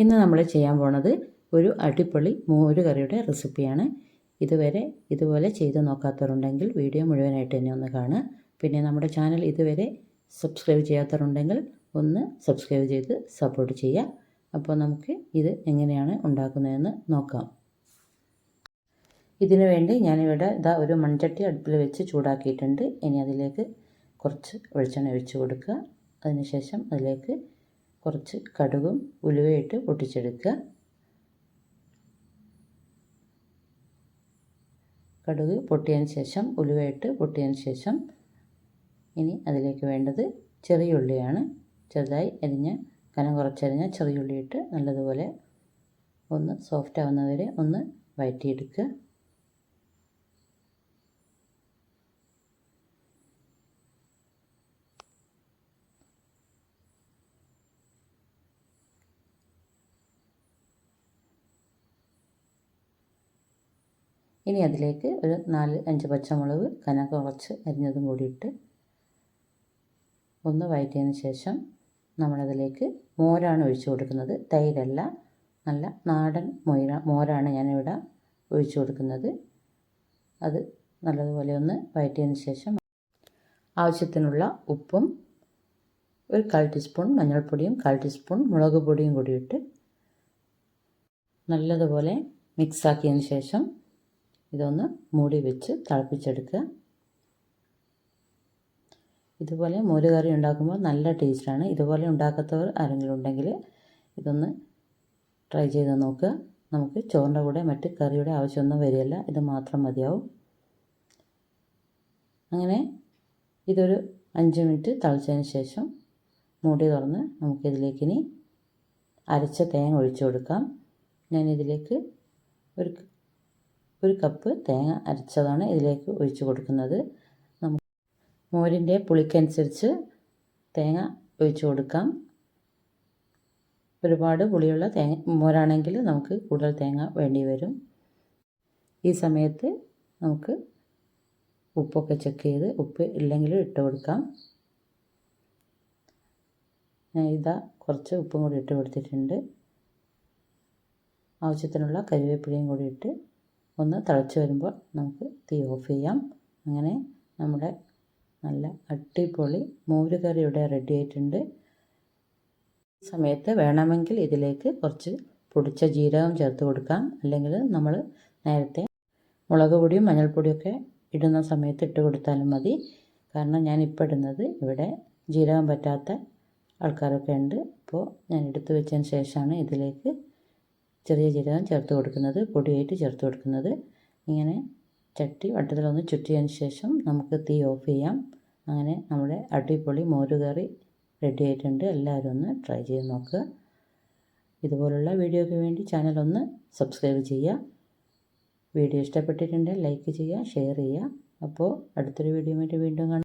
ഇന്ന് നമ്മൾ ചെയ്യാൻ പോണത് ഒരു അടിപൊളി മോര് കറിയുടെ റെസിപ്പിയാണ്. ഇതുവരെ ഇതുപോലെ ചെയ്ത് നോക്കാത്തവരുണ്ടെങ്കിൽ വീഡിയോ മുഴുവനായിട്ട് തന്നെ ഒന്ന് കാണുക. പിന്നെ നമ്മുടെ ചാനൽ ഇതുവരെ സബ്സ്ക്രൈബ് ചെയ്യാത്തവരുണ്ടെങ്കിൽ ഒന്ന് സബ്സ്ക്രൈബ് ചെയ്ത് സപ്പോർട്ട് ചെയ്യുക. അപ്പോൾ നമുക്ക് ഇത് എങ്ങനെയാണ് ഉണ്ടാക്കുന്നതെന്ന് നോക്കാം. ഇതിനു വേണ്ടി ഞാനിവിടെ ഇതാ ഒരു മൺചട്ടി അടുപ്പിൽ വെച്ച് ചൂടാക്കിയിട്ടുണ്ട്. ഇനി അതിലേക്ക് കുറച്ച് വെളിച്ചെണ്ണ ഒഴിച്ച് കൊടുക്കുക. അതിനുശേഷം അതിലേക്ക് കുറച്ച് കടുകും ഉലുവയിട്ട് പൊട്ടിച്ചെടുക്കുക. കടുക് പൊട്ടിയതിന് ശേഷം ഉലുവയിട്ട് പൊട്ടിയതിന് ശേഷം ഇനി അതിലേക്ക് വേണ്ടത് ചെറിയ ഉള്ളിയാണ്. ചെറുതായി അരിഞ്ഞ് കനം കുറച്ചരിഞ്ഞ ചെറിയ ഉള്ളിയിട്ട് നല്ലതുപോലെ ഒന്ന് സോഫ്റ്റ് ആവുന്നവരെ ഒന്ന് വഴറ്റിയെടുക്കുക ഇനി അതിലേക്ക് ഒരു നാല് അഞ്ച് പച്ചമുളക് കനം കുറച്ച് അരിഞ്ഞതും കൂടിയിട്ട് ഒന്ന് വഴറ്റിയതിന് ശേഷം നമ്മളതിലേക്ക് മോരാണ് ഒഴിച്ചു കൊടുക്കുന്നത്. തൈരല്ല നല്ല നാടൻ മൊയ്ര മോരാണ് ഞാനിവിടെ ഒഴിച്ചു കൊടുക്കുന്നത്. അത് നല്ലതുപോലെ ഒന്ന് വഴറ്റിയതിന് ശേഷം ആവശ്യത്തിനുള്ള ഉപ്പും ഒരു കാൽ ടീസ്പൂൺ മഞ്ഞൾപ്പൊടിയും കാൽ ടീസ്പൂൺ മുളക് പൊടിയും കൂടിയിട്ട് നല്ലതുപോലെ മിക്സാക്കിയതിന് ശേഷം ഇതൊന്ന് മൂടി വെച്ച് തിളപ്പിച്ചെടുക്കുക. ഇതുപോലെ മോരുകറി ഉണ്ടാക്കുമ്പോൾ നല്ല ടേസ്റ്റാണ് ഇതുപോലെ ഉണ്ടാക്കാത്തവർ ആരെങ്കിലും ഉണ്ടെങ്കിൽ ഇതൊന്ന് ട്രൈ ചെയ്ത് നോക്കുക. നമുക്ക് ചോറിന്റെ കൂടെ മറ്റ് കറിയുടെ ആവശ്യമൊന്നും വരികയില്ല. ഇത് മാത്രം മതിയാവും. അങ്ങനെ ഇതൊരു അഞ്ച് മിനിറ്റ് തിളച്ചതിന് ശേഷം മൂടി തുറന്ന് നമുക്കിതിലേക്ക് ഇനി അരച്ച തേങ്ങ ഒഴിച്ചു കൊടുക്കാം. ഞാനിതിലേക്ക് ഒരു ഒരു കപ്പ് തേങ്ങ അരച്ചതാണ് ഇതിലേക്ക് ഒഴിച്ചു കൊടുക്കുന്നത്. നമുക്ക് മോരിന്റെ പുളിക്കനുസരിച്ച് തേങ്ങ ഒഴിച്ചു കൊടുക്കാം. ഒരുപാട് പുളിയുള്ള തേങ്ങ മോരാണെങ്കിൽ നമുക്ക് കൂടുതൽ തേങ്ങ വേണ്ടി വരും. ഈ സമയത്ത് നമുക്ക് ഉപ്പൊക്കെ ചെക്ക് ചെയ്ത് ഉപ്പ് ഇല്ലെങ്കിൽ ഇട്ട് കൊടുക്കാം. ഞാൻ ഇതാ കുറച്ച് ഉപ്പും കൂടി ഇട്ട് കൊടുത്തിട്ടുണ്ട്. ആവശ്യത്തിനുള്ള കരിവേപ്പിലയും കൂടി ഇട്ട് ഒന്ന് തിളച്ച് വരുമ്പോൾ നമുക്ക് തീ ഓഫ് ചെയ്യാം. അങ്ങനെ നമ്മുടെ നല്ല അടിപൊളി മോര് കറി ഇവിടെ റെഡി ആയിട്ടുണ്ട്. സമയത്ത് വേണമെങ്കിൽ ഇതിലേക്ക് കുറച്ച് പൊടിച്ച ജീരകം ചേർത്ത് കൊടുക്കാം. അല്ലെങ്കിൽ നമ്മൾ നേരത്തെ മുളക് പൊടിയും മഞ്ഞൾപ്പൊടിയൊക്കെ ഇടുന്ന സമയത്ത് ഇട്ട് കൊടുത്താലും മതി. കാരണം ഞാൻ ഇപ്പോൾ ഇടുന്നത് ഇവിടെ ജീരകം പറ്റാത്ത ആൾക്കാരൊക്കെ ഉണ്ട്. അപ്പോൾ ഞാൻ എടുത്തു വെച്ചതിന് ശേഷമാണ് ഇതിലേക്ക് ചെറിയ ജീരകം ചേർത്ത് കൊടുക്കുന്നത് പൊടിയായിട്ട് ചേർത്ത് കൊടുക്കുന്നത്. ഇങ്ങനെ ചട്ടി വട്ടത്തിലൊന്ന് ചുറ്റിയതിന് ശേഷം നമുക്ക് തീ ഓഫ് ചെയ്യാം. അങ്ങനെ നമ്മുടെ അടിപൊളി മോരുകറി റെഡി ആയിട്ടുണ്ട്. എല്ലാവരും ഒന്ന് ട്രൈ ചെയ്ത് നോക്കുക. ഇതുപോലുള്ള വീഡിയോയ്ക്ക് വേണ്ടി ചാനൽ ഒന്ന് സബ്സ്ക്രൈബ് ചെയ്യുക. വീഡിയോ ഇഷ്ടപ്പെട്ടിട്ടുണ്ടെങ്കിൽ ലൈക്ക് ചെയ്യുക ഷെയർ ചെയ്യുക. അപ്പോൾ അടുത്തൊരു വീഡിയോ വീണ്ടും കാണാം.